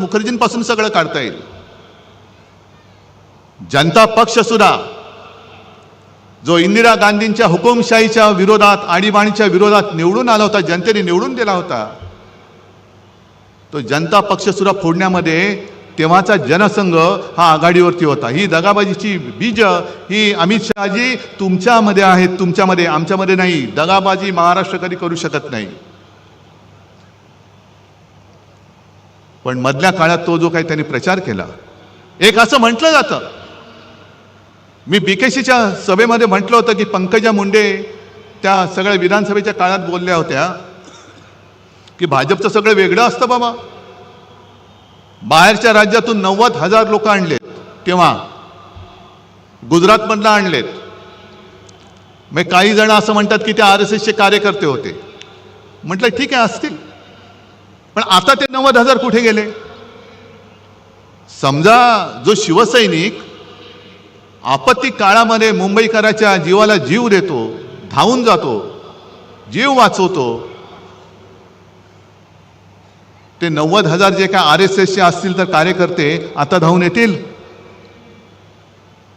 मुखर्जींपासून सगळं काढता येईल. जनता पक्ष सुद्धा जो इंदिरा गांधींच्या हुकुमशाहीच्या विरोधात आणीबाणीच्या विरोधात निवडून आला होता जनतेने निवडून दिला होता तो जनता पक्ष सुद्धा फोडण्यामध्ये तेव्हाचा जनसंघ हा आघाडीवरती होता. ही दगाबाजीची बीज ही अमित शहाजी तुमच्यामध्ये आहेत तुमच्यामध्ये आमच्यामध्ये नाही. दगाबाजी महाराष्ट्र कधी करू शकत नाही. पण मधल्या काळात तो जो काही त्यांनी प्रचार केला एक असं म्हटलं जातं. मी बीकेसीच्या सभेमध्ये म्हटलं होतं की पंकजा मुंडे त्या सगळ्या विधानसभेच्या काळात बोलल्या होत्या की भाजपचं सगळं वेगळं असतं बाबा. बाहेरच्या राज्यातून नव्वद हजार लोक आणलेत तेव्हा गुजरातमधनं आणलेत. मग काही जण असं म्हणतात की ते आर एस एसचे कार्यकर्ते होते. म्हटलं ठीक आहे असतील. पण आता ते नव्वद हजार कुठे गेले? समजा जो शिवसैनिक आपत्ती काळामध्ये मुंबईकराच्या जीवाला जीव देतो धावून जातो जीव वाचवतो ते नव्वद हजार जे काय आर एस एसचे असतील तर कार्यकर्ते आता धावून येतील.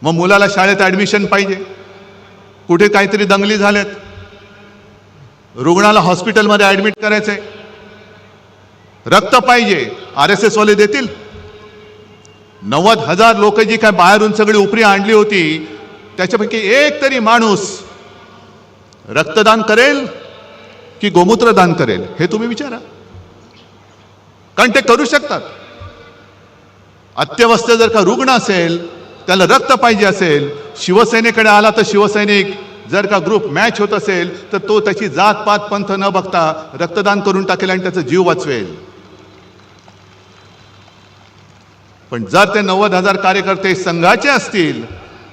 मग मुलाला शाळेत ॲडमिशन पाहिजे. कुठे काहीतरी दंगली झाल्यात रुग्णाला हॉस्पिटलमध्ये ॲडमिट करायचंय. रक्त पाहिजे. आर एस एसवाले देतील. नव्वद हजार लोक जी काय बाहेरून सगळी उपरी आणली होती त्याच्यापैकी एक तरी माणूस रक्तदान करेल की गोमूत्र दान करेल हे तुम्ही विचारा. कारण ते करू शकतात. अत्यवस्थ जर का रुग्ण असेल त्याला रक्त पाहिजे असेल शिवसेनेकडे आला तर शिवसैनिक जर का ग्रुप मॅच होत असेल तर तो त्याची जात पात पंथ न बघता रक्तदान करून टाकेल आणि त्याचा जीव वाचवेल. पण जर ते नव्वद हजार कार्यकर्ते संघाचे असतील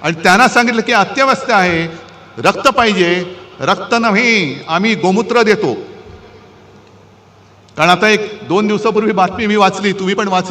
आणि त्यांना सांगितलं की अत्यवस्था आहे रक्त पाहिजे रक्त नाही आम्ही गोमूत्र देतो. कारण आता एक दोन दिवसापूर्वी बातमी मी वाचली तुम्ही पण वाचली.